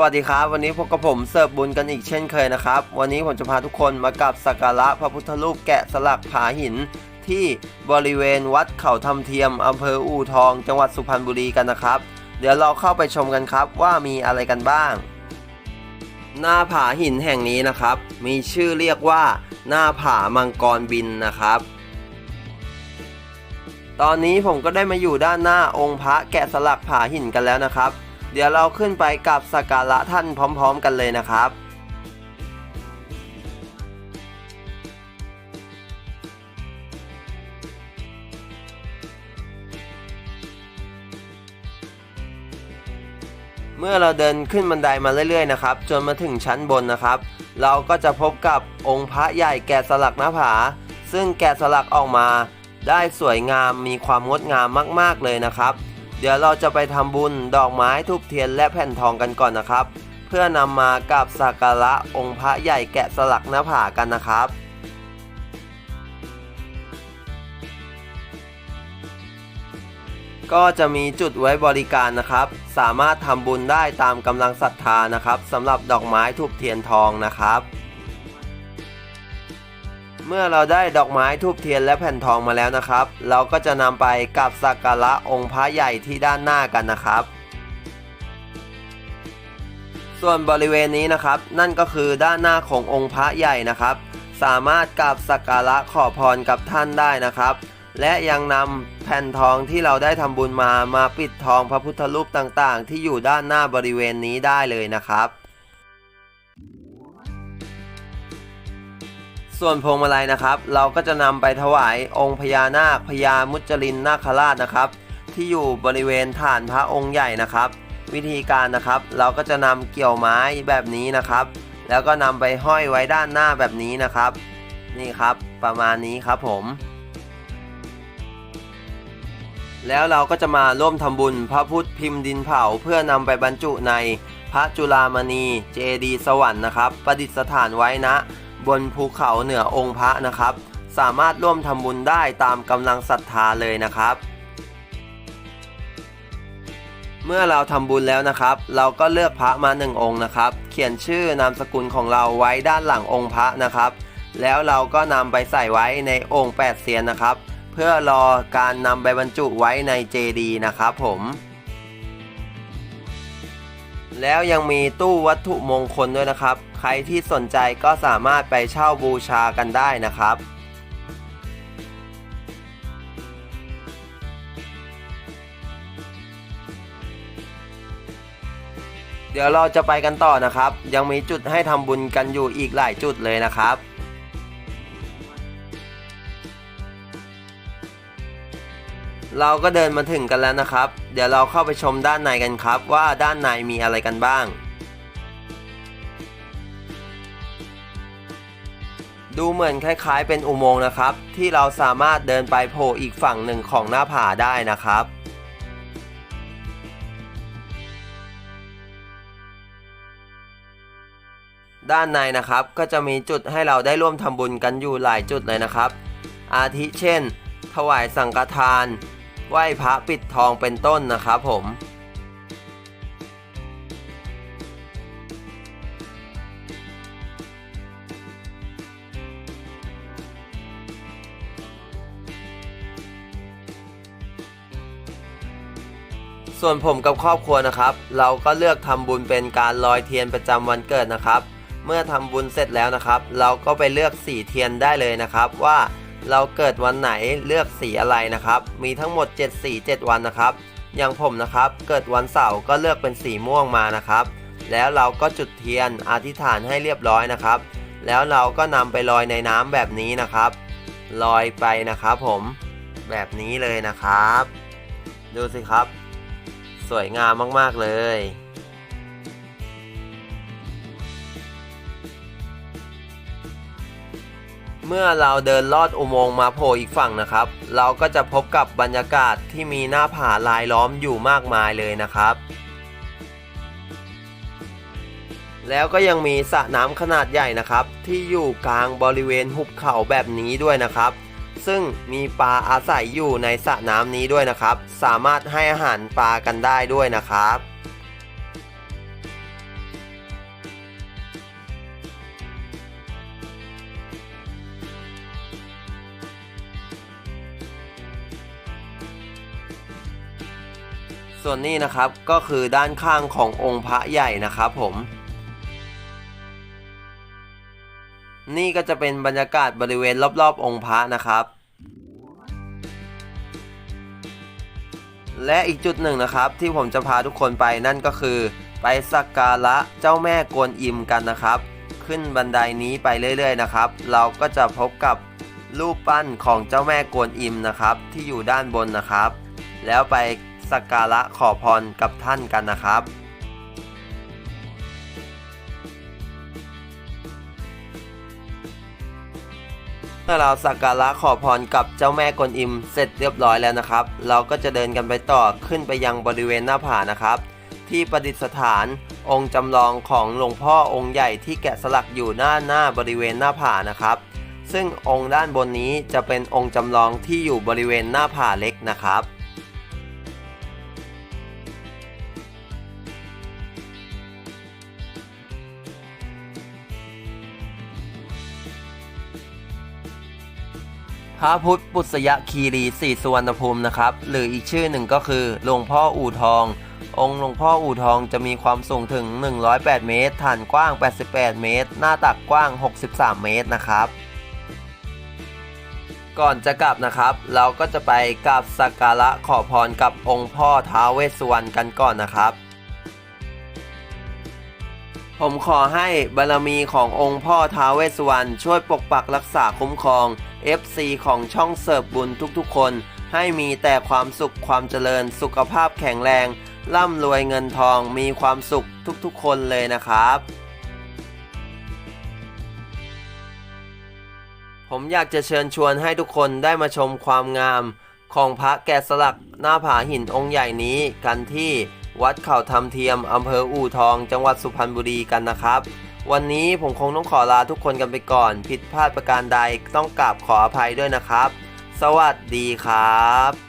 วัสดีครับ วันนี้พบกับผมเสิร์ฟบุญกันอีกเช่นเคยนะครับ วันนี้ผมจะพาทุกคนมากับสักการะพระพุทธรูปแกะสลักผาหิน ที่บริเวณวัดเขาทำเทียมอำเภออู่ทอง จังหวัดสุพรรณบุรีกันนะครับ เดี๋ยวเราเข้าไปชมกันครับว่ามีอะไรกันบ้าง หน้าผาหินแห่งนี้นะครับ มีชื่อเรียกว่า หน้าผามังกรบินนะครับตอนนี้ผมก็ได้มาอยู่ด้านหน้าองค์พระแกะสลักผาหินกันแล้วนะครับ เดี๋ยวเราขึ้นไปกับสักการะท่านพร้อม ๆ กันเลยนะครับเมื่อเราเดินขึ้นบันไดมาเรื่อยๆนะครับ จนมาถึงชั้นบนนะครับ เราก็จะพบกับองค์พระใหญ่แกะสลักหน้าผา ซึ่งแกะสลักออกมา ได้สวยงามมีความงดงามมากๆเลยนะครับ เดี๋ยวเราจะไปทำบุญดอกไม้ทูบเทียนและแผ่นทองกันก่อนนะครับ เพื่อนำมากับสักการะองค์พระใหญ่แกะสลักหน้าผากันนะครับก็จะมีจุดไว้บริการนะครับ สามารถทำบุญได้ตามกำลังศรัทธานะครับสำหรับดอกไม้ทูบเทียนทองนะครับ เมื่อเราได้ดอกไม้ทูบเทียนและแผ่นทองมาแล้วนะครับ เราก็จะนำไปกับสักการะองค์พระใหญ่ที่ด้านหน้ากันนะครับ ส่วนบริเวณนี้นะครับ นั่นก็คือด้านหน้าขององค์พระใหญ่นะครับ สามารถกราบสักการะขอพรกับท่านได้นะครับ และยังนำแผ่นทองที่เราได้ทำบุญมามาปิดทองพระพุทธรูปต่างๆ ที่อยู่ด้านหน้าบริเวณนี้ได้เลยนะครับ ส่วนพวงมาลัยนะครับ เราก็จะนำไปถวายองค์พญานาคพญามุจลินนาคราชนะครับ ที่อยู่บริเวณฐานพระองค์ใหญ่นะครับ วิธีการนะครับ เราก็จะนำเกี่ยวไม้แบบนี้นะครับ แล้วก็นำไปห้อยไว้ด้านหน้าแบบนี้นะครับ นี่ครับประมาณนี้ครับผม แล้วเราก็จะมาร่วมทำบุญพระพุทธพิมพ์ดินเผาเพื่อนำไปบรรจุในพระจุลามณีเจดีสวรรค์นะครับ ประดิษฐานไว้นะ บนภูเขาเหนือองค์พระนะครับ สามารถร่วมทำบุญได้ตามกำลังศรัทธาเลยนะครับ เมื่อเราทำบุญแล้วนะครับ เราก็เลือกพระมาหนึ่งองค์นะครับ เขียนชื่อนามสกุลของเราไว้ด้านหลังองค์พระนะครับ แล้วเราก็นำไปใส่ไว้ในองค์แปดเสียนนะครับ เพื่อรอการนำไปบรรจุไว้ในเจดีย์นะครับผม แล้วยังมีตู้วัตถุมงคลด้วยนะครับ ใครที่สนใจก็สามารถไปเช่าบูชากันได้นะครับเดี๋ยวเราจะไปกันต่อนะครับ ยังมีจุดให้ทำบุญกันอยู่อีกหลายจุดเลยนะครับ เราก็เดินมาถึงกันแล้วนะครับ เดี๋ยวเราเข้าไปชมด้านในกันครับ ว่าด้านในมีอะไรกันบ้าง ดูเหมือนคล้ายๆ เป็นอุโมงค์นะครับ ที่เราสามารถเดินไปโผล่อีกฝั่งหนึ่งของหน้าผาได้นะครับด้านในนะครับก็จะมีจุดให้เราได้ร่วมทำบุญกันอยู่หลายจุดเลยนะครับ อาทิเช่น ถวายสังฆทาน ไหว้พระปิดทองเป็นต้นนะครับผมส่วนผมกับครอบครัวนะครับ เราก็เลือกทำบุญเป็นการลอยเทียนประจำวันเกิดนะครับ เมื่อทำบุญเสร็จแล้วนะครับ เราก็ไปเลือกสีเทียนได้เลยนะครับว่า เราเกิดวันไหนเลือกสีอะไรนะครับ มีทั้งหมด 7 สี 7 วันนะครับ อย่างผมนะครับ เกิดวันเสาร์ก็เลือกเป็นสีม่วงมานะครับ แล้วเราก็จุดเทียนอธิษฐานให้เรียบร้อยนะครับ แล้วเราก็นำไปลอยในน้ำแบบนี้นะครับ ลอยไปนะครับผม แบบนี้เลยนะครับ ดูสิครับ สวยงามมากๆเลย เมื่อเราเดินลอดอุโมงค์มาโผล่อีกฝั่งนะครับ เราก็จะพบกับบรรยากาศที่มีหน้าผาลายล้อมอยู่มากมายเลยนะครับ แล้วก็ยังมีสระน้ำขนาดใหญ่นะครับ ที่อยู่กลางบริเวณหุบเขาแบบนี้ด้วยนะครับ ซึ่งมีปลาอาศัยอยู่ในสระน้ำนี้ด้วยนะครับ สามารถให้อาหารปลากันได้ด้วยนะครับ ส่วนนี้นะครับก็คือด้านข้างขององค์พระใหญ่นะครับผม นี่ก็จะเป็นบรรยากาศบริเวณรอบๆ องค์พระนะครับ และอีกจุดหนึ่งนะครับ ที่ผมจะพาทุกคนไปนั่นก็คือ ไปสักการะเจ้าแม่กวนอิมกันนะครับ ขึ้นบันไดนี้ไปเรื่อยๆนะครับ เราก็จะพบกับรูปปั้นของเจ้าแม่กวนอิมนะครับ ที่อยู่ด้านบนนะครับ แล้วไป สักการะขอพรกับท่านกันนะครับเมื่อเราสักการะขอพรกับเจ้าแม่กวนอิมเสร็จเรียบร้อยแล้วนะครับ เราก็จะเดินกันไปต่อขึ้นไปยังบริเวณหน้าผานะครับ ที่ประดิษฐานองค์จำลองของหลวงพ่อองค์ใหญ่ที่แกะสลักอยู่หน้าหน้าบริเวณหน้าผานะครับ ซึ่งองค์ด้านบนนี้จะเป็นองค์จำลองที่อยู่บริเวณหน้าผาเล็กนะครับ พระพุทธปุษยคีรีสีสุวรรณภูมินะครับ หรืออีกชื่อหนึ่งก็คือหลวงพ่ออู่ทอง องค์หลวงพ่ออู่ทองจะมีความสูงถึง 108 เมตร ฐานกว้าง 88 เมตร หน้าตักกว้าง 63 เมตรนะครับก่อนจะกลับนะครับ เราก็จะไปกราบสักการะขอพรกับองค์พ่อท้าวเวสสุวรรณกันก่อนนะครับ ผมขอให้บารมีขององค์พ่อท้าวเวสสุวรรณช่วยปกปักรักษาคุ้มครอง FC ของช่องเสิร์ฟบุญทุกๆ คน ให้มีแต่ความสุขความเจริญ สุขภาพแข็งแรง ร่ำรวยเงินทองมีความสุขทุกๆ คนเลยนะครับ ผมอยากจะเชิญชวนให้ทุกคนได้มาชมความงาม ของพระแกะสลักหน้าผาหินองค์ใหญ่นี้กันที่วัดเขาทำเทียมอำเภออู่ทอง จังหวัดสุพรรณบุรีกันนะครับ วันนี้ผมคงต้องขอลาทุกคนกันไปก่อน ผิดพลาดประการใดต้องกราบขออภัยด้วยนะครับ สวัสดีครับ